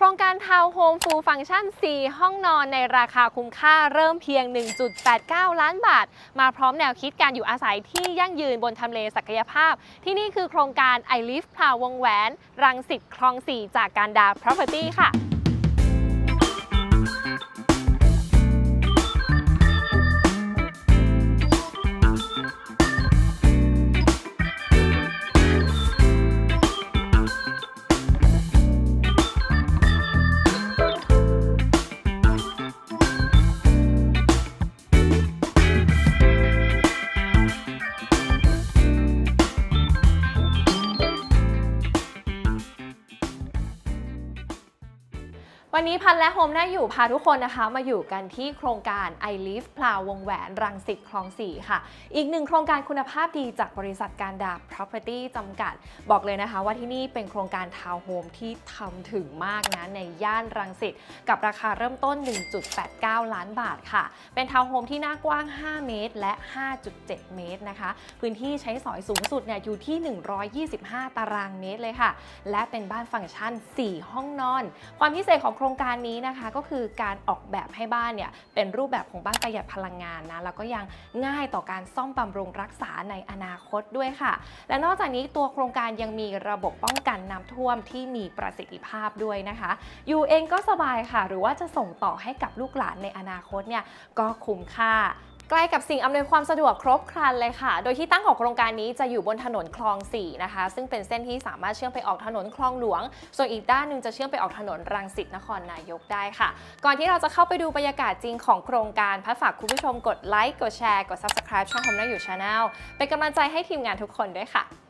โครงการทาวน์โฮมฟูลฟังก์ชัน 4 ห้องนอนในราคาคุ้มค่าเริ่มเพียง 1.89 ล้านบาท มาพร้อมแนวคิดการอยู่อาศัยที่ยั่งยืนบนทำเลศักยภาพ ที่นี่คือโครงการ i l i v e พาวงแหวน รังสิตคลอง 4 จากการดา Property ค่ะ วันนี้พันและโฮมน่าอยู่พาทุกคนนะคะ มาอยู่กันที่โครงการ i Live พลาวงแหวนรังสิตคลอง4ค่ะ อีกหนึ่งโครงการคุณภาพดีจากบริษัทการดา Property จำกัด บอกเลยนะคะว่าที่นี่เป็นโครงการทาวน์โฮมที่ทำถึงมากนะในย่านรังสิตกับราคาเริ่มต้น 1.89 ล้านบาทค่ะ เป็นทาวน์โฮมที่หน้ากว้าง 5 เมตร และ 5.7 เมตรนะคะ พื้นที่ใช้สอยสูงสุดเนี่ยอยู่ที่ 125 ตารางเมตรเลยค่ะ และเป็นบ้านฟังก์ชัน 4 ห้องนอน ความพิเศษของโครงงการนี้นะคะก็คือการออกแบบให้บ้านเนี่ยเป็นรูปแบบของบ้านประหยัดพลังงานนะแล้วก็ยังง่ายต่อการซ่อมบำรุงรักษาในอนาคตด้วยค่ะ และนอกจากนี้ตัวโครงการยังมีระบบป้องกันน้ำท่วมที่มีประสิทธิภาพด้วยนะคะ อยู่เองก็สบายค่ะ หรือว่าจะส่งต่อให้กับลูกหลานในอนาคตเนี่ยก็คุ้มค่า ใกล้กับสิ่งอำนวยความสะดวกครบครันเลยค่ะ โดยที่ตั้งของโครงการนี้จะอยู่บนถนนคลอง 4 นะคะ ซึ่งเป็นเส้นที่สามารถเชื่อมไปออกถนนคลองหลวง ส่วนอีกด้านหนึ่งจะเชื่อมไปออกถนนรังสิตนครนายกได้ค่ะ ก่อนที่เราจะเข้าไปดูบรรยากาศจริงของโครงการพัดฝากคุณผู้ชมกดไลค์กดแชร์กด subscribe ช่องผมน่งอยู่ช anel เป็นกำลังใจให้ทีมงานทุกคนด้วยค่ะ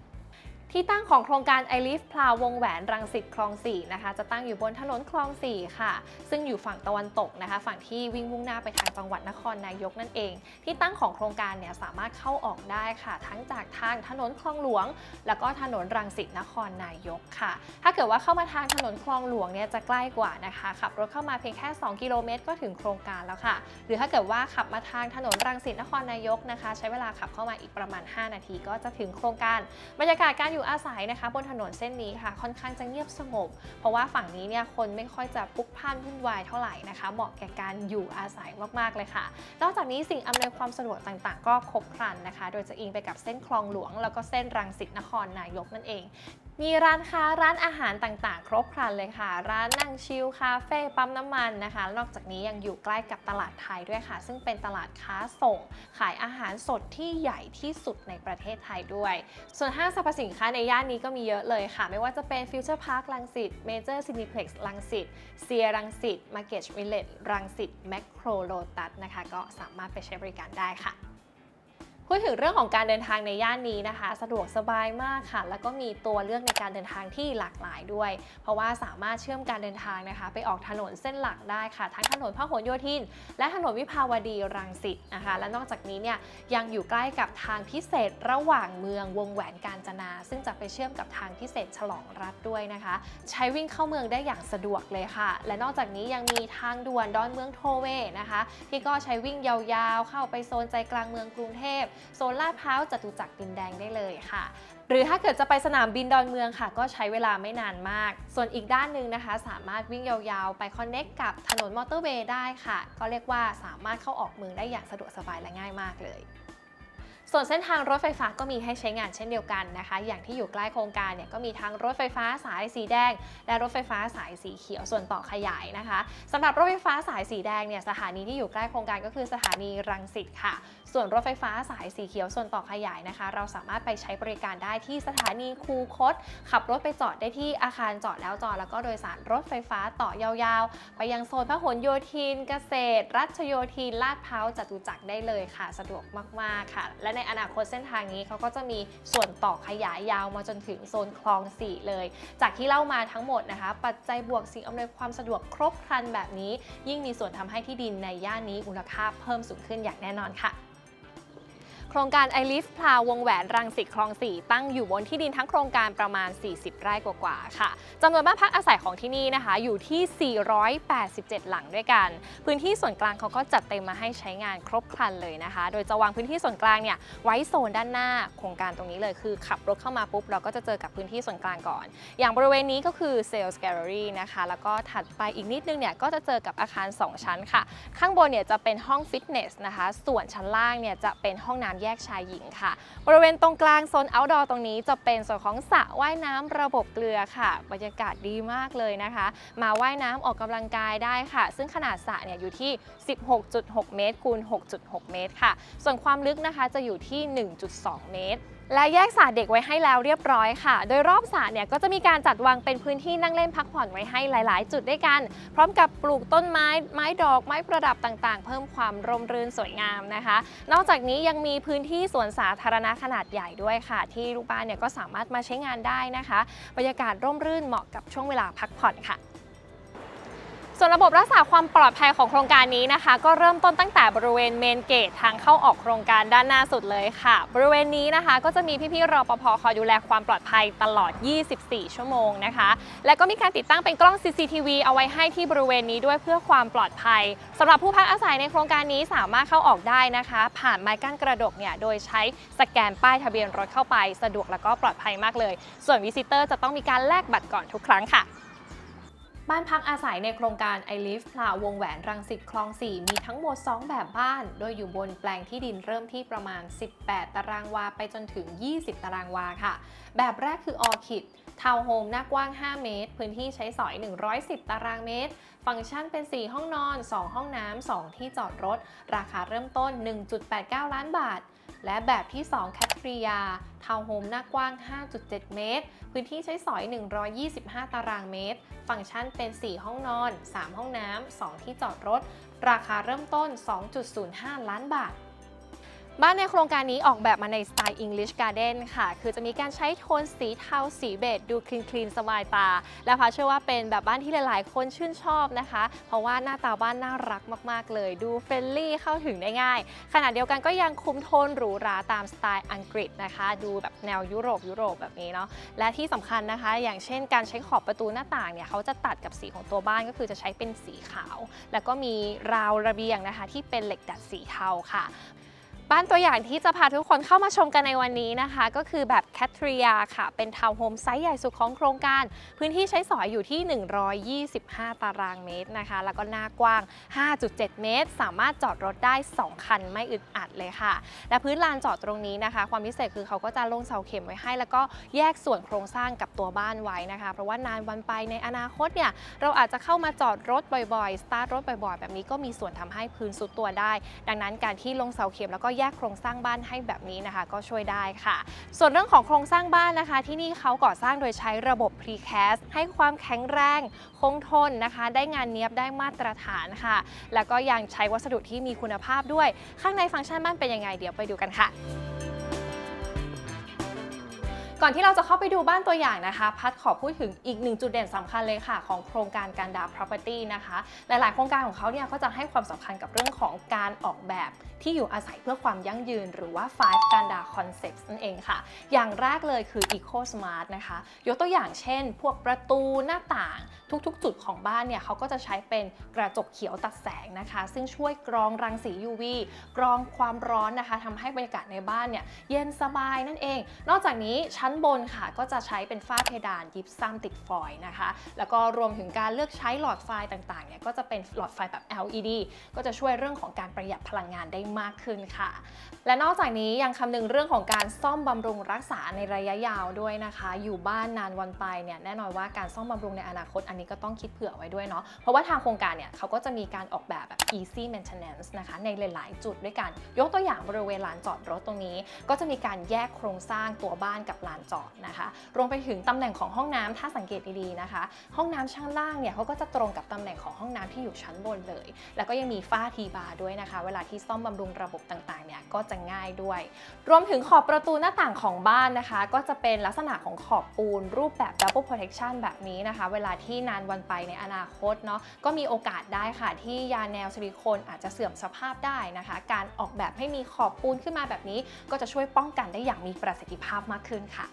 ที่ตั้งของโครงการ i l i v e พลาวงแหวนรังสิตคลอง4นะคะ จะตั้งอยู่บนถนนคลอง 4 ค่ะ ซึ่งอยู่ฝั่งตะวันตกนะคะ ฝั่งที่วิ่งมุ่งหน้าไปทางจังหวัดนครนายกนั่นเอง ที่ตั้งของโครงการเนี่ยสามารถเข้าออกได้ค่ะ ทั้งจากทางถนนคลองหลวง แล้วก็ถนนรังสิตนครนายกค่ะ ถ้าเกิดว่าเข้ามาทางถนนคลองหลวงเนี่ยจะใกล้กว่านะคะขับรถเข้ามาเพียงแค่ 2 กิโลเมตร ก็ถึงโครงการแล้วค่ะ หรือถ้าเกิดว่าขับมาทางถนนรังสิตนครนายกนะคะ ใช้เวลาขับเข้ามาอีกประมาณ 5 นาที ก็จะถึงโครงการบรรยากาศการอยู่อาศัยนะคะ บนถนนเส้นนี้ค่ะ ค่อนข้างจะเงียบสงบ เพราะว่าฝั่งนี้เนี่ยคนไม่ค่อยจะพลุกพล่านวุ่นวายเท่าไหร่นะคะ เหมาะแก่การอยู่อาศัยมากๆเลยค่ะ นอกจากนี้สิ่งอำนวยความสะดวกต่างๆ ก็ครบครันนะคะ โดยจะอิงไปกับเส้นคลองหลวง แล้วก็เส้นรังสิตนครนายกนั่นเอง มีร้านค้าร้านอาหารต่างๆ ครบครันเลยค่ะ ร้านนั่งชิลคาเฟ่ปั๊มน้ำมันนะคะ นอกจากนี้ยังอยู่ใกล้กับตลาดไทยด้วยค่ะ ซึ่งเป็นตลาดค้าส่ง ขายอาหารสดที่ใหญ่ที่สุดในประเทศไทยด้วย ส่วนห้างสรรพสินค้าในย่านนี้ก็มีเยอะเลยค่ะ ไม่ว่าจะเป็นฟิวเจอร์พาร์คลังสิตเมเจอร์ซินิเพล็กซ์ลังสิตเซียรังสิตมาร์เก็ตวิลเลจรังสิตแมคโครโลตัสนะคะ ก็สามารถไปใช้บริการได้ค่ะ พูดถึงเรื่องของการเดินทางในย่านนี้นะคะ สะดวกสบายมากค่ะ แล้วก็มีตัวเลือกในการเดินทางที่หลากหลายด้วย เพราะว่าสามารถเชื่อมการเดินทางนะคะ ไปออกถนนเส้นหลักได้ค่ะ ทั้งถนนพหลโยธิน และถนนวิภาวดีรังสิตนะคะ และนอกจากนี้เนี่ยยังอยู่ใกล้กับทางพิเศษระหว่างเมืองวงแหวนกาญจนา ซึ่งจะไปเชื่อมกับทางพิเศษฉลองรัฐด้วยนะคะ ใช้วิ่งเข้าเมืองได้อย่างสะดวกเลยค่ะ และนอกจากนี้ยังมีทางด่วนดอนเมืองโทเวนะคะ ที่ก็ใช้วิ่งยาวๆ เข้าไปโซนใจกลางเมืองกรุงเทพโซนลาดพร้าวจตุจักรดินแดงได้เลยค่ะ หรือถ้าเกิดจะไปสนามบินดอนเมืองค่ะ ก็ใช้เวลาไม่นานมาก ส่วนอีกด้านหนึ่งนะคะ สามารถวิ่งยาวๆ ไปคอนเน็กกับถนนมอเตอร์เวย์ได้ค่ะ ก็เรียกว่าสามารถเข้าออกเมืองได้อย่างสะดวกสบายและง่ายมากเลย ส่วนเส้นทางรถไฟฟ้าก็มีให้ใช้งานเช่นเดียวกันนะคะ อย่างที่อยู่ใกล้โครงการเนี่ยก็มีทั้งรถไฟฟ้าสายสีแดง และรถไฟฟ้าสายสีเขียวส่วนต่อขยายนะคะสำหรับรถไฟฟ้าสายสีแดงเนี่ยสถานีที่อยู่ใกล้โครงการก็คือสถานีรังสิตค่ะ ส่วนรถไฟฟ้าสายสีเขียวส่วนต่อขยายนะคะ เราสามารถไปใช้บริการได้ที่สถานีคูคต ขับรถไปจอดได้ที่อาคารจอดแล้วจอดแล้วก็โดยสารรถไฟฟ้าต่อยาวๆ ไปยังโซนพหลโยธิน เกษตร รัชโยธินลาดพร้าวจตุจักรได้เลยค่ะ สะดวกมากๆค่ะและในอนาคตเส้นทางนี้เขาก็จะมีส่วนต่อขยายยาวมาจนถึงโซนคลอง 4 เลย จากที่เล่ามาทั้งหมดนะคะ ปัจจัยบวกสิ่งอำนวยความสะดวกครบครันแบบนี้ ยิ่งมีส่วนทำให้ที่ดินในย่านนี้มูลค่าเพิ่มสูงขึ้นอย่างแน่นอนค่ะ โครงการ i l i f พลาวงแหวนรังสิตคลอง4ตั้งอยู่บนที่ดินทั้งโครงการประมาณ 40 ไร่กว่าๆค่ะจำนวนบ้านพักอาศัยของที่นี่นะคะ อยู่ที่ 487 หลังด้วยกัน พื้นที่ส่วนกลางเขาก็จัดเต็มมาให้ใช้งานครบครันเลยนะคะ โดยจะวางพื้นที่ส่วนกลางเนี่ยไว้โซนด้านหน้าโครงการตรงนี้เลยคือ ขับรถเข้ามาปุ๊บเราก็จะเจอกับพื้นที่ส่วนกลางก่อน อย่างบริเวณนี้ก็คือ Sales Gallery นะคะแล้วก็ถัดไปอีกนิดนึงเนี่ยก็จะเจอกับอาคาร 2 ชั้นค่ะ ข้างบนเนี่ยจะเป็นห้องฟิตเนสนะคะส่วนชั้นล่างเนี่ยจะเป็นห้องน้ำแยกชายหญิงค่ะ บริเวณตรงกลางโซน outdoor ตรงนี้จะเป็นส่วนของสระว่ายน้ำระบบเกลือค่ะ บรรยากาศดีมากเลยนะคะ มาว่ายน้ำออกกำลังกายได้ค่ะ ซึ่งขนาดสระเนี่ยอยู่ที่ 16.6 เมตรคูณ6.6 เมตรค่ะ ส่วนความลึกนะคะจะอยู่ที่ 1.2 เมตร และแยกสระเด็กไว้ให้แล้วเรียบร้อยค่ะ โดยรอบสระเนี่ยก็จะมีการจัดวางเป็นพื้นที่นั่งเล่นพักผ่อนไว้ให้หลาย ๆ จุดด้วยกัน พร้อมกับปลูกต้นไม้ ไม้ดอก ไม้ประดับต่าง ๆ เพิ่มความร่มรื่นสวยงามนะคะ นอกจากนี้ยังมีพื้นที่สวนสาธารณะขนาดใหญ่ด้วยค่ะ ที่ลูกบ้านเนี่ยก็สามารถมาใช้งานได้นะคะ บรรยากาศร่มรื่นเหมาะกับช่วงเวลาพักผ่อนค่ะ ส่วนระบบรักษาความปลอดภัยของโครงการนี้นะคะ ก็เริ่มต้นตั้งแต่บริเวณเมนเกตทางเข้าออกโครงการด้านหน้าสุดเลยค่ะ บริเวณนี้นะคะ ก็จะมีพี่ๆรปภคอยดูแลความปลอดภัยตลอด 24 ชั่วโมงนะคะ และก็มีการติดตั้งเป็นกล้อง CCTV เอาไว้ให้ที่บริเวณนี้ด้วยเพื่อความปลอดภัยสำหรับผู้พักอาศัยในโครงการนี้สามารถเข้าออกได้นะคะ ผ่านไม้กั้นกระดกเนี่ยโดยใช้สแกนป้ายทะเบียนรถเข้าไป สะดวกและก็ปลอดภัยมากเลย ส่วนวิสิเตอร์จะต้องมีการแลกบัตรก่อนทุกครั้งค่ะ บ้านพักอาศัยในโครงการ i l i v e พลาวงแหวนรังสิตคลอง 4 มีทั้งหมด 2 แบบบ้าน โดยอยู่บนแปลงที่ดินเริ่มที่ประมาณ 18 ตารางวาไปจนถึง 20 ตารางวาค่ะ แบบแรกคือออคิดทาวน์โฮมหน้ากว้าง 5 เมตร พื้นที่ใช้สอย 110 ตารางเมตร ฟังก์ชันเป็น 4 ห้องนอน 2 ห้องน้ำ 2 ที่จอดรถ ราคาเริ่มต้น 1.89 ล้านบาท และแบบที่ 2 แคทริยา ทาวน์โฮมหน้ากว้าง 5.7 เมตร พื้นที่ใช้สอย 125 ตารางเมตร ฟังก์ชันเป็น 4 ห้องนอน 3 ห้องน้ำ 2 ที่จอดรถ ราคาเริ่มต้น 2.05 ล้านบาท บ้านในโครงการนี้ออกแบบมาในสไตล์ English Garden ค่ะ คือจะมีการใช้โทนสีเทาสีเบจดูคลีนคลีนสบายตา และพาเชื่อว่าเป็นแบบบ้านที่หลาย ๆ คนชื่นชอบนะคะ เพราะว่าหน้าตาบ้านน่ารักมาก ๆ เลย ดูเฟรนลี่เข้าถึงได้ง่าย ขณะเดียวกันก็ยังคุมโทนหรูหราตามสไตล์อังกฤษนะคะ ดูแบบแนวยุโรปยุโรปแบบนี้เนาะ และที่สำคัญนะคะ อย่างเช่น การใช้ขอบประตูหน้าต่างเนี่ยเขาจะตัดกับสีของตัวบ้านก็คือจะใช้เป็นสีขาว แล้วก็มีราวระเบียงนะคะ ที่เป็นเหล็กดัดสีเทาค่ะ บ้านตัวอย่างที่จะพาทุกคนเข้ามาชมกันในวันนี้นะคะ ก็คือแบบแคทริยาค่ะ เป็นทาวน์โฮมไซส์ใหญ่สุดของโครงการ พื้นที่ใช้สอยอยู่ที่ 125 ตารางเมตรนะคะ แล้วก็หน้ากว้าง 5.7 เมตร สามารถจอดรถได้ 2 คันไม่อึดอัดเลยค่ะ และพื้นลานจอดตรงนี้นะคะ ความพิเศษคือเขาก็จะลงเสาเข็มไว้ให้ แล้วก็แยกส่วนโครงสร้างกับตัวบ้านไว้นะคะ เพราะว่านานวันไปในอนาคตเนี่ยเราอาจจะเข้ามาจอดรถบ่อยๆสตาร์ทรถบ่อยๆ แบบนี้ก็มีส่วนทำให้พื้นสุดตัวได้ ดังนั้นการที่ลงเสาเข็มแล้วก็แยกโครงสร้างบ้านให้แบบนี้นะคะ ก็ช่วยได้ค่ะ ส่วนเรื่องของโครงสร้างบ้านนะคะ ที่นี่เขาก่อสร้างโดยใช้ระบบ Precast ให้ความแข็งแรงคงทนนะคะ ได้งานเนียบได้มาตรฐานค่ะ แล้วก็ยังใช้วัสดุที่มีคุณภาพด้วย ข้างในฟังก์ชันบ้านเป็นยังไงเดี๋ยวไปดูกันค่ะ ก่อนที่เราจะเข้าไปดูบ้านตัวอย่างนะคะ พัดขอพูดถึงอีกหนึ่งจุดเด่นสำคัญเลยค่ะ ของโครงการการดา property นะคะ หลาย ๆ โครงการของเขาเนี่ยก็จะให้ความสำคัญกับเรื่องของการออกแบบที่อยู่อาศัยเพื่อความยั่งยืน หรือว่า5การดา concepts นั่นเองค่ะ อย่างแรกเลยคือ eco smart นะคะ ยกตัวอย่างเช่น พวกประตูหน้าต่างทุก ๆ จุดของบ้านเนี่ยเขาก็จะใช้เป็นกระจกเขียวตัดแสงนะคะ ซึ่งช่วยกรองรังสี UV กรองความร้อนนะคะทำให้บรรยากาศในบ้านเนี่ยเย็นสบายนั่นเอง นอกจากนี้ชั้น้นบนค่ะ ก็จะใช้เป็นฝ้าเพดานยิปซัมติดฟอยล์นะคะ แล้วก็รวมถึงการเลือกใช้หลอดไฟต่างๆเนี่ยก็จะเป็นหลอดไฟแบบ LED ก็จะช่วยเรื่องของการประหยัดพลังงานได้มากขึ้นค่ะ และนอกจากนี้ยังคำนึงเรื่องของการซ่อมบำรุงรักษาในระยะยาวด้วยนะคะ อยู่บ้านนานวันไปเนี่ยแน่นอนว่าการซ่อมบำรุงในอนาคตอันนี้ก็ต้องคิดเผื่อไว้ด้วยเนาะเพราะว่าทางโครงการเนี่ยเขาก็จะมีการออกแบบแบบ easy maintenance นะคะในหลาย ๆ จุดด้วยกัน ยกตัวอย่างบริเวณลานจอดรถตรงนี้ ก็จะมีการแยกโครงสร้างตัวบ้านกับลานานจอดนะคะ รวมไปถึงตำแหน่งของห้องน้ำถ้าสังเกตดีๆนะคะ ห้องน้ำชั้นล่างเนี่ยเขาก็จะตรงกับตำแหน่งของห้องน้ำที่อยู่ชั้นบนเลย แล้วก็ยังมีฝ้าทีบาร์ด้วยนะคะ เวลาที่ซ่อมบำรุงระบบต่างๆเนี่ยก็จะง่ายด้วย รวมถึงขอบประตูหน้าต่างของบ้านนะคะ ก็จะเป็นลักษณะของขอบปูนรูปแบบ double protection แบบนี้นะคะ เวลาที่นานวันไปในอนาคตเนาะก็มีโอกาสได้ค่ะ ที่ยาแนวซิลิโคนอาจจะเสื่อมสภาพได้นะคะ การออกแบบให้มีขอบปูนขึ้นมาแบบนี้ ก็จะช่วยป้องกันได้อย่างมีประสิทธิภาพมากขึ้นค่ะ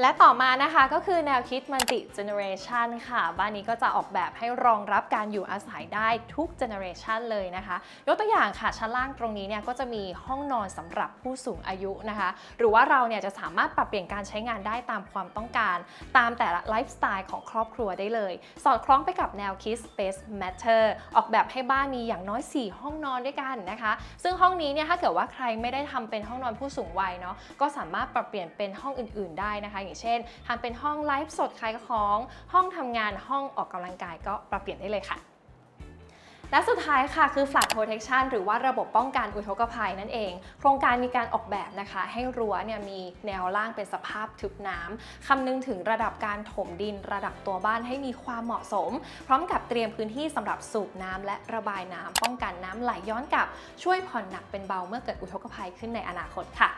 และต่อมานะคะก็คือแนวคิด multi generation ค่ะ บ้านนี้ก็จะออกแบบให้รองรับการอยู่อาศัยได้ทุก generation เลยนะคะ ยกตัวอย่างค่ะ ชั้นล่างตรงนี้เนี่ยก็จะมีห้องนอนสำหรับผู้สูงอายุนะคะ หรือว่าเราเนี่ยจะสามารถปรับเปลี่ยนการใช้งานได้ตามความต้องการ ตามแต่ละไลฟ์สไตล์ของครอบครัวได้เลย สอดคล้องไปกับแนวคิด space matter ออกแบบให้บ้านมีอย่างน้อย 4 ห้องนอนด้วยกันนะคะ ซึ่งห้องนี้เนี่ยถ้าเกิดว่าใครไม่ได้ทำเป็นห้องนอนผู้สูงวัยเนาะก็สามารถปรับเปลี่ยนเป็นห้องอื่น ๆ ได้นะคะอย่างเช่นทำเป็นห้องไลฟ์สดขายของ ห้องทำงานห้องออกกำลังกายก็ปรับเปลี่ยนได้เลยค่ะและสุดท้ายค่ะคือ flood protection หรือว่าระบบป้องกันอุทกภัยนั่นเอง โครงการมีการออกแบบนะคะ ให้รั้วเนี่ยมีแนวล่างเป็นสภาพทึบน้ำคำนึงถึงระดับการถมดินระดับตัวบ้านให้มีความเหมาะสม พร้อมกับเตรียมพื้นที่สำหรับสูบน้ำและระบายน้ำป้องกันน้ำไหลย้อนกลับ ช่วยผ่อนหนักเป็นเบาเมื่อเกิดอุทกภัยขึ้นในอนาคตค่ะ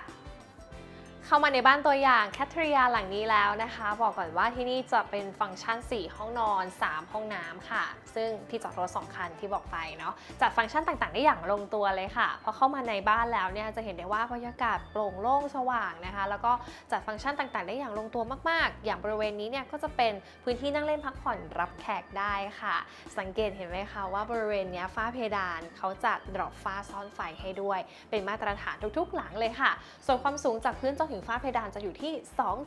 เข้ามาในบ้านตัวอย่างแคทริยาหลังนี้แล้วนะคะ บอกก่อนว่าที่นี่จะเป็นฟังก์ชัน 4 ห้องนอน 3 ห้องน้ำค่ะ ซึ่งที่จอดรถ2คันที่บอกไปเนาะจัดฟังก์ชันต่างๆ ได้อย่างลงตัวเลยค่ะพอเข้ามาในบ้านแล้วเนี่ยจะเห็นได้ว่าบรรยากาศโปร่งโล่งสว่างนะคะ แล้วก็จัดฟังก์ชันต่างๆ ได้อย่างลงตัวมากๆ อย่างบริเวณนี้เนี่ยก็จะเป็นพื้นที่นั่งเล่นพักผ่อนรับแขกได้ค่ะ สังเกตเห็นไหมคะว่าบริเวณเนี้ยฝ้าเพดานเขาจัดดรอปฝ้าซ่อนไฟให้ด้วย เป็นมาตรฐานทุกๆ หลังเลยค่ะ ส่วนความสูงจากพื้นจนถึงฝ้าเพดานจะอยู่ที่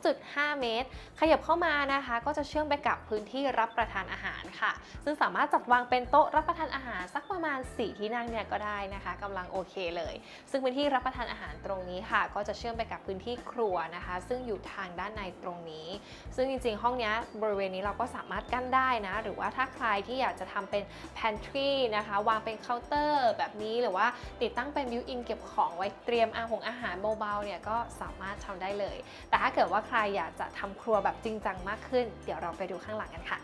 2.5 เมตร ขยับเข้ามานะคะ ก็จะเชื่อมไปกับพื้นที่รับประทานอาหารค่ะ ซึ่งสามารถจัดวางเป็นโต๊ะรับประทานอาหารสักประมาณ 4 ที่นั่งเนี่ยก็ได้นะคะกำลังโอเคเลย ซึ่งพื้นที่รับประทานอาหารตรงนี้ค่ะ ก็จะเชื่อมไปกับพื้นที่ครัวนะคะ ซึ่งอยู่ทางด้านในตรงนี้ ซึ่งจริงๆ ห้องนี้บริเวณนี้เราก็สามารถกั้นได้นะ หรือว่าถ้าใครที่อยากจะทำเป็น pantry นะคะ วางเป็นเคาน์เตอร์แบบนี้หรือว่าติดตั้งเป็น built-in เก็บของไว้เตรียมอาหงอาหารเบาๆเนี่ยก็สามารถทำได้เลย แต่ถ้าเกิดว่าใครอยากจะทำครัวแบบจริงจังมากขึ้น เดี๋ยวเราไปดูข้างหลังกันค่ะ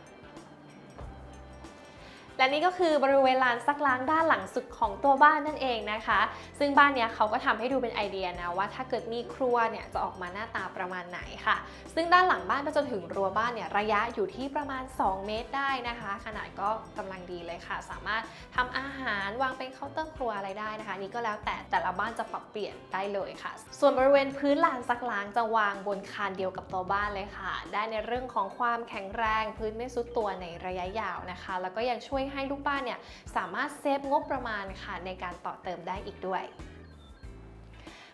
และนี่ก็คือบริเวณลานซักล้างด้านหลังสุดของตัวบ้านนั่นเองนะคะ ซึ่งบ้านเนี้ยเขาก็ทำให้ดูเป็นไอเดียนะว่าถ้าเกิดมีครัวเนี่ยจะออกมาหน้าตาประมาณไหนค่ะ ซึ่งด้านหลังบ้านไปจนถึงรั้วบ้านเนี่ยระยะอยู่ที่ประมาณ 2 เมตรได้นะคะ ขนาดก็กำลังดีเลยค่ะ สามารถทำอาหารวางเป็นเคาน์เตอร์ครัวอะไรได้นะคะ นี่ก็แล้วแต่แต่ละบ้านจะปรับเปลี่ยนได้เลยค่ะ ส่วนบริเวณพื้นลานซักล้างจะวางบนคานเดียวกับตัวบ้านเลยค่ะ ได้ในเรื่องของความแข็งแรง พื้นไม่ซุดตัวในระยะยาวนะคะ แล้วก็ยังช่วยให้ลูกบ้านเนี่ยสามารถเซฟงบประมาณค่ะในการต่อเติมได้อีกด้วย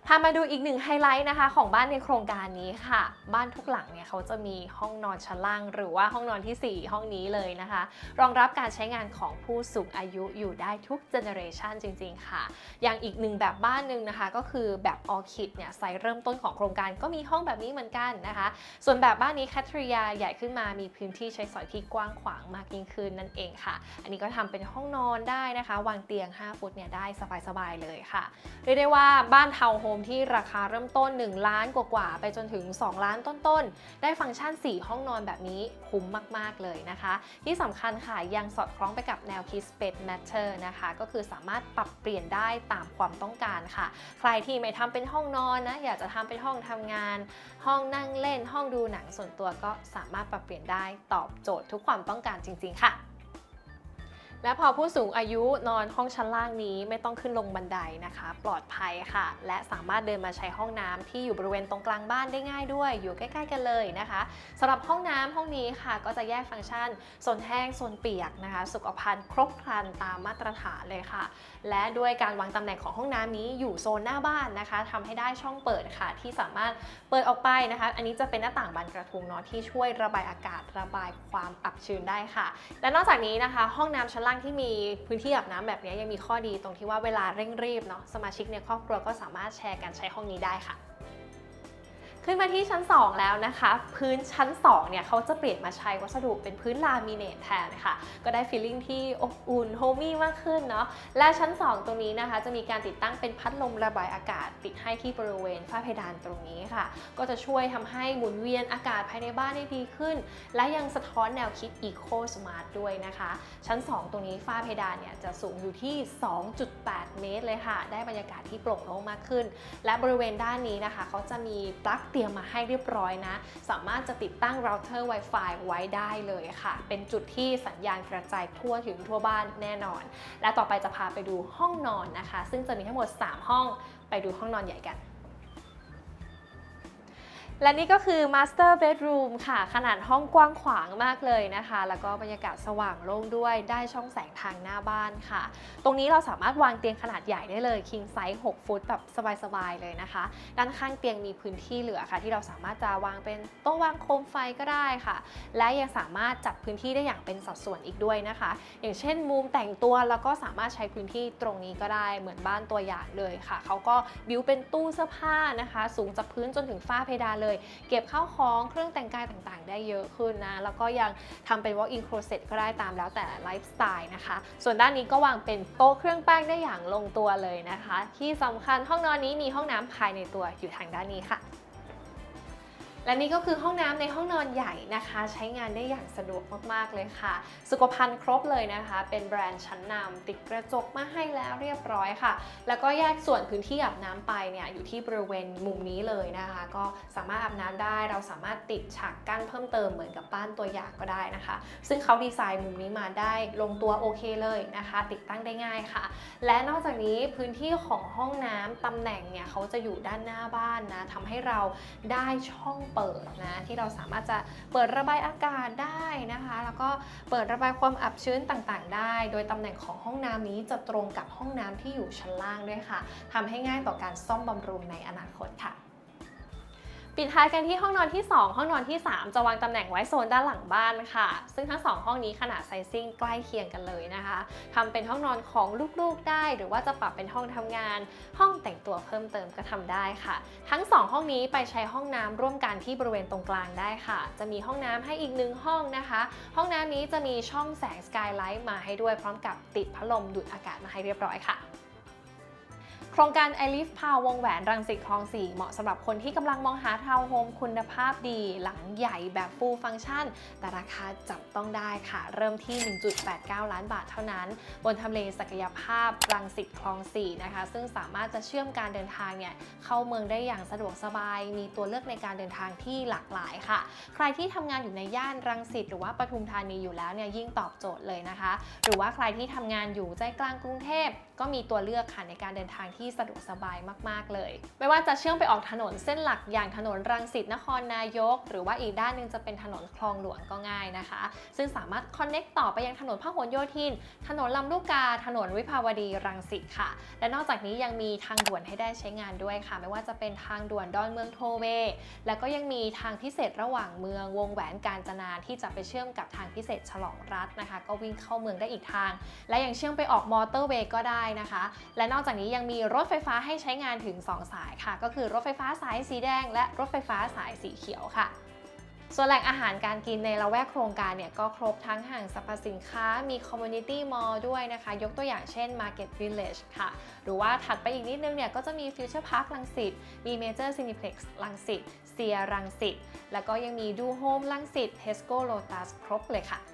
พามาดูอีกหนึ่งไฮไลท์นะคะ ของบ้านในโครงการนี้ค่ะ บ้านทุกหลังเนี่ยเขาจะมีห้องนอนชั้นล่าง หรือว่าห้องนอนทีสี่ 4 ห้องนี้เลยนะคะ รองรับการใช้งานของผู้สูงอายุอยู่ได้ทุกเจเนอเรชันจริง ๆ ค่ะ อย่างอีกหนึ่งแบบบ้านหนึ่งนะคะ ก็คือแบบออคิดเนี่ยไซส์เริ่มต้นของโครงการก็มีห้องแบบนี้เหมือนกันนะคะ ส่วนแบบบ้านนี้แคทริยาใหญ่ขึ้นมามีพื้นที่ใช้สอยที่กว้างขวางมากยิ่งขึ้นนั่นเองค่ะ อันนี้ก็ทำเป็นห้องนอนได้นะคะ วางเตียง 5 ฟุตเนี่ยได้สบายๆเลยค่ะเรียกได้ว่าบ้านทาวน์โฮมที่ราคาเริ่มต้น 1 ล้านกว่าๆไปจนถึง 2 ล้านต้นๆ ได้ฟังก์ชัน 4 ห้องนอนแบบนี้คุ้มมากๆเลยนะคะ ที่สำคัญค่ะยังสอดคล้องไปกับแนวคิด Space Matter นะคะ ก็คือสามารถปรับเปลี่ยนได้ตามความต้องการค่ะ ใครที่ไม่ทำเป็นห้องนอนนะอยากจะทำเป็นห้องทำงาน ห้องนั่งเล่นห้องดูหนังส่วนตัวก็สามารถปรับเปลี่ยนได้ตอบโจทย์ทุกความต้องการจริง ๆ ค่ะ และพอผู้สูงอายุนอนห้องชั้นล่างนี้ไม่ต้องขึ้นลงบันไดนะคะ ปลอดภัยค่ะ และสามารถเดินมาใช้ห้องน้ำที่อยู่บริเวณตรงกลางบ้านได้ง่ายด้วย อยู่ใกล้ๆกันเลยนะคะสำหรับห้องน้ำห้องนี้ค่ะ ก็จะแยกฟังก์ชันโซนแห้งโซนเปียกนะคะ สุขภัณฑ์ครบครันตามมาตรฐานเลยค่ะ และด้วยการวางตำแหน่งของห้องน้ำนี้อยู่โซนหน้าบ้านนะคะทำให้ได้ช่องเปิดค่ะ ที่สามารถเปิดออกไปนะคะ อันนี้จะเป็นหน้าต่างบานกระทุงเนาะที่ช่วยระบายอากาศระบายความอับชื้นได้ค่ะ และนอกจากนี้นะคะ ห้องน้ำชั้นล่างที่มีพื้นที่อาบน้ำแบบนี้ยังมีข้อดีตรงที่ว่าเวลาเร่งรีบเนาะสมาชิกในครอบครัวก็สามารถแชร์การใช้ห้องนี้ได้ค่ะ ขึ้นมาที่ชั้น 2 แล้วนะคะ พื้นชั้น 2 เนี่ยเขาจะเปลี่ยนมาใช้วัสดุเป็นพื้นลามิเนตแทนค่ะก็ได้ฟีลลิ่งที่อบอุ่นโฮมี่มากขึ้นเนาะและชั้น 2 ตรงนี้นะคะ จะมีการติดตั้งเป็นพัดลมระบายอากาศ ติดให้ที่บริเวณฝ้าเพดานตรงนี้ค่ะ ก็จะช่วยทำให้หมุนเวียนอากาศภายในบ้านได้ดีขึ้น และยังสะท้อนแนวคิด Eco Smart ด้วยนะคะ ชั้น 2 ตรงนี้ฝ้าเพดานเนี่ยจะสูงอยู่ที่ 2.8 เมตรเลยค่ะ ได้บรรยากาศที่โปร่งโล่งมากขึ้น และบริเวณด้านนี้นะคะเขาจะมีปลั๊กเตรียมมาให้เรียบร้อยนะ สามารถจะติดตั้งเราเตอร์ Wi-Fi ไว้ได้เลยค่ะ เป็นจุดที่สัญญาณกระจายทั่วถึงทั่วบ้านแน่นอน และต่อไปจะพาไปดูห้องนอนนะคะ ซึ่งจะมีทั้งหมด 3 ห้องไปดูห้องนอนใหญ่กัน และนี่ก็คือ Master Bedroom ค่ะ ขนาดห้องกว้างขวางมากเลยนะคะ แล้วก็บรรยากาศสว่างโล่งด้วยได้ช่องแสงทางหน้าบ้านค่ะ ตรงนี้เราสามารถวางเตียงขนาดใหญ่ได้เลย King Size 6 ฟุตแบบสบายๆเลยนะคะ ด้านข้างเตียงมีพื้นที่เหลือค่ะ ที่เราสามารถจะวางเป็นโต๊ะวางโคมไฟก็ได้ค่ะ และยังสามารถจัดพื้นที่ได้อย่างเป็นสัดส่วนอีกด้วยนะคะ อย่างเช่น มุมแต่งตัวแล้วก็สามารถใช้พื้นที่ตรงนี้ก็ได้เหมือนบ้านตัวอย่างเลยค่ะเขาก็บิวเป็นตู้เสื้อผ้านะคะ สูงจากพื้นจนถึงฝ้าเพดานเลยเก็บข้าวของเครื่องแต่งกายต่างๆ ได้เยอะขึ้นนะ แล้วก็ยังทำเป็น walk-in closet ก็ได้ตามแล้วแต่ไลฟ์สไตล์นะคะ ส่วนด้านนี้ก็วางเป็นโต๊ะเครื่องแป้งได้อย่างลงตัวเลยนะคะ ที่สำคัญห้องนอนนี้มีห้องน้ำภายในตัวอยู่ทางด้านนี้ค่ะ และนี่ก็คือห้องน้ำในห้องนอนใหญ่นะคะ ใช้งานได้อย่างสะดวกมากๆเลยค่ะ สุขภัณฑ์ครบเลยนะคะ เป็นแบรนด์ชั้นนำติดกระจกมาให้แล้วเรียบร้อยค่ะ แล้วก็แยกส่วนพื้นที่อาบน้ำไปเนี่ยอยู่ที่บริเวณมุมนี้เลยนะคะ ก็สามารถอาบน้ำได้ เราสามารถติดฉากกั้นเพิ่มเติมเหมือนกับบ้านตัวอย่างก็ได้นะคะ ซึ่งเขาดีไซน์มุมนี้มาได้ลงตัวโอเคเลยนะคะ ติดตั้งได้ง่ายค่ะ และนอกจากนี้พื้นที่ของห้องน้ำตำแหน่งเนี่ยเขาจะอยู่ด้านหน้าบ้านนะทำให้เราได้ช่องเปิดนะที่เราสามารถจะเปิดระบายอากาศได้นะคะ แล้วก็เปิดระบายความอับชื้นต่างๆ ได้ โดยตำแหน่งของห้องน้ำนี้จะตรงกับห้องน้ำที่อยู่ชั้นล่างด้วยค่ะทำให้ง่ายต่อการซ่อมบำรุงในอนาคตค่ะ ปิดท้ายกันที่ห้องนอนที่ 2 ห้องนอนที่ 3 จะวางตำแหน่งไว้โซนด้านหลังบ้านค่ะ ซึ่งทั้ง 2 ห้องนี้ขนาดไซซิ่งใกล้เคียงกันเลยนะคะทำเป็นห้องนอนของลูกๆได้ หรือว่าจะปรับเป็นห้องทำงาน ห้องแต่งตัวเพิ่มเติมก็ทำได้ค่ะ ทั้ง 2 ห้องนี้ไปใช้ห้องน้ำร่วมกันที่บริเวณตรงกลางได้ค่ะ จะมีห้องน้ำให้อีกหนึ่งห้องนะคะ ห้องน้ำนี้จะมีช่องแสงสกายไลท์มาให้ด้วยพร้อมกับติดพัดลมดูดอากาศมาให้เรียบร้อยค่ะ โครงการ i l i f พาวงแหวนรังสิตคลอง4เหมาะสำหรับคนที่กำลังมองหาทาวน์โฮมคุณภาพดี หลังใหญ่แบบ full ฟัง c t ชัน แต่ราคาจับต้องได้ค่ะ เริ่มที่ 1.89 ล้านบาทเท่านั้น บนทำเลศักยภาพรังสิตคลอง4นะคะ ซึ่งสามารถจะเชื่อมการเดินทางเนี่ยเข้าเมืองได้อย่างสะดวกสบาย มีตัวเลือกในการเดินทางที่หลากหลายค่ะ ใครที่ทำงานอยู่ในย่านรังสิตหรือว่าปทุมธานีอยู่แล้วเนี่ยยิ่งตอบโจทย์เลยนะคะ หรือว่าใครที่ทำงานอยู่ใจกลางกรุงเทพก็มีตัวเลือกค่ะในการเดินทางที่สะดวกสบายมากๆเลย ไม่ว่าจะเชื่อมไปออกถนนเส้นหลักอย่างถนนรังสิตนครนายก หรือว่าอีกด้านหนึงจะเป็นถนนคลองหลวงก็ง่ายนะคะ ซึ่งสามารถคอนเน็กต่อไปยังถนนพหลโยธิน ถนนลำลูกกา ถนนวิภาวดีรังสิตค่ะ และนอกจากนี้ยังมีทางด่วนให้ได้ใช้งานด้วยค่ะ ไม่ว่าจะเป็นทางด่วนดอนเมืองโทเวแล้วก็ยังมีทางพิเศษระหว่างเมืองวงแหวนกาญจนาที่จะไปเชื่อมกับทางพิเศษฉลองรัฐนะคะ ก็วิ่งเข้าเมืองได้อีกทาง และยังเชื่อมไปออกมอเตอร์เวย์ก็ได้นะคะ และนอกจากนี้ยังมีรถไฟฟ้าให้ใช้งานถึง 2 สายค่ะ ก็คือรถไฟฟ้าสายสีแดง และรถไฟฟ้าสายสีเขียวค่ะ ส่วนแหล่งอาหารการกินในละแวกโครงการเนี่ยก็ครบทั้งห้างสรรพสินค้ามี Community Mall ด้วยนะคะ ยกตัวอย่างเช่น Market Village ค่ะ หรือว่าถัดไปอีกนิดนึงเนี่ยก็จะมี Future Park ลังสิตมี Major Cineplex ลังสิตเซียรังสิตแล้วก็ยังมีดูโฮมลังสิต Tesco Lotus ครบเลยค่ะ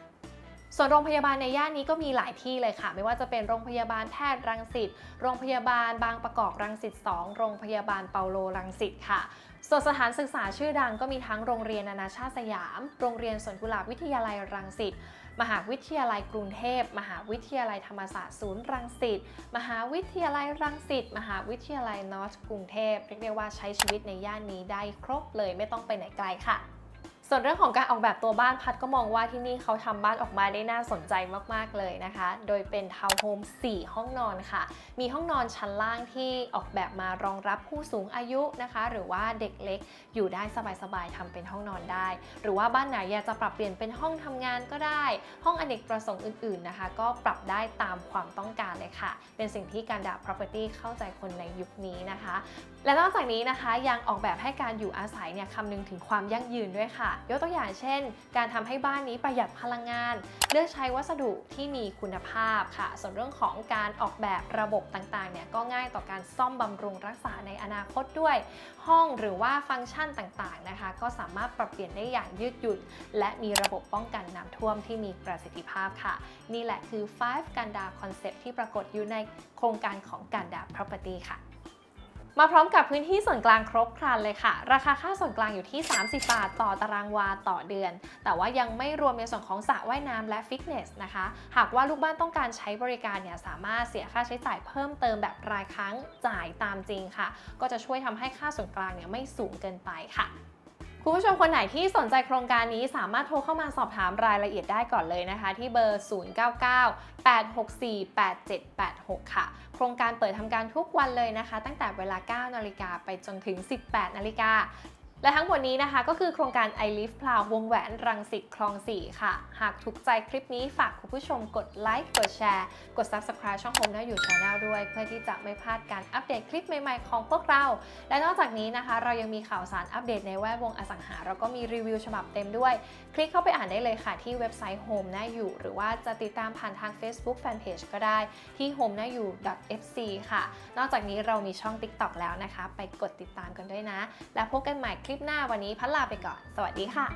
ส่วนโรงพยาบาลในย่านนี้ก็มีหลายที่เลยค่ะ ไม่ว่าจะเป็นโรงพยาบาลแพทย์รังสิต โรงพยาบาลบางประกอบรังสิต 2 โรงพยาบาลเปาโลรังสิตค่ะ ส่วนสถานศึกษาชื่อดังก็มีทั้งโรงเรียนนานาชาติสยาม โรงเรียนสวนกุหลาบวิทยาลัยรังสิต มหาวิทยาลัยกรุงเทพ มหาวิทยาลัยธรรมศาสตร์ศูนย์รังสิต มหาวิทยาลัยรังสิต มหาวิทยาลัยนอร์ทกรุงเทพ เรียกได้ว่าใช้ชีวิตในย่านนี้ได้ครบเลยไม่ต้องไปไหนไกลค่ะ ส่วนเรื่องของการออกแบบตัวบ้านพัดก็มองว่าที่นี่เขาทำบ้านออกมาได้น่าสนใจมากๆเลยนะคะ โดยเป็นทาวน์โฮม 4 ห้องนอนค่ะ มีห้องนอนชั้นล่างที่ออกแบบมารองรับผู้สูงอายุนะคะ หรือว่าเด็กเล็กอยู่ได้สบายๆทำเป็นห้องนอนได้ หรือว่าบ้านไหนอยากจะปรับเปลี่ยนเป็นห้องทำงานก็ได้ ห้องอเนกประสงค์อื่นๆนะคะ ก็ปรับได้ตามความต้องการเลยค่ะ เป็นสิ่งที่การดา property เข้าใจคนในยุคนี้นะคะและนอกจากนี้นะคะยังออกแบบให้การอยู่อาศัยเนี่ยคำนึงถึงความยั่งยืนด้วยค่ะ ยกตัวอย่างเช่น การทำให้บ้านนี้ประหยัดพลังงาน เลือกใช้วัสดุที่มีคุณภาพค่ะ ส่วนเรื่องของการออกแบบระบบต่างๆเนี่ยก็ง่ายต่อการซ่อมบำรุงรักษาในอนาคตด้วย ห้องหรือว่าฟังก์ชันต่างๆนะคะ ก็สามารถปรับเปลี่ยนได้อย่างยืดหยุ่น และมีระบบป้องกันน้ำท่วมที่มีประสิทธิภาพค่ะ นี่แหละคือ 5 กันดาคอนเซปที่ปรากฏอยู่ในโครงการของกันดา property ค่ะ มาพร้อมกับพื้นที่ส่วนกลางครบครันเลยค่ะ ราคาค่าส่วนกลางอยู่ที่ 30 บาท ต่อตารางวาต่อเดือน แต่ว่ายังไม่รวมในส่วนของสระว่ายน้ำและฟิตเนสนะคะ หากว่าลูกบ้านต้องการใช้บริการเนี่ยสามารถเสียค่าใช้จ่ายเพิ่มเติมแบบรายครั้งจ่ายตามจริงค่ะ ก็จะช่วยทำให้ค่าส่วนกลางเนี่ยไม่สูงเกินไปค่ะ คุณผู้ชมคนไหนที่สนใจโครงการนี้สามารถโทรเข้ามาสอบถามรายละเอียดได้ก่อนเลยนะคะ ที่เบอร์ 099-864-8786 ค่ะ โครงการเปิดทำการทุกวันเลยนะคะ ตั้งแต่เวลา 9 นาฬิกาไปจนถึง 18 นาฬิกา และทั้งหมดนี้นะคะก็คือโครงการ i Live Plow วงแหวนรังสิตคลอง 4 ค่ะ หากถูกใจคลิปนี้ฝากคุณผู้ชมกดไลค์กดแชร์ กด Subscribe ช่อง Home ได้อยู่ Channel ด้วย เพื่อที่จะไม่พลาดการอัปเดตคลิปใหม่ๆของพวกเรา และนอกจากนี้นะคะ เรายังมีข่าวสารอัปเดตในแวดวงอสังหาเราก็มีรีวิวฉบับเต็มด้วย คลิกเข้าไปอ่านได้เลยค่ะที่เว็บไซต์ home น่าอยู่ หรือว่าจะติดตามผ่านทาง Facebook Fanpage ก็ได้ที่ home น่าอยู่ .fc ค่ะ นอกจากนี้เรามีช่อง TikTok แล้วนะคะ ไปกดติดตามกันด้วยนะ แล้วพบกันใหม่คลิปหน้าวันนี้พัดลาไปก่อน สวัสดีค่ะ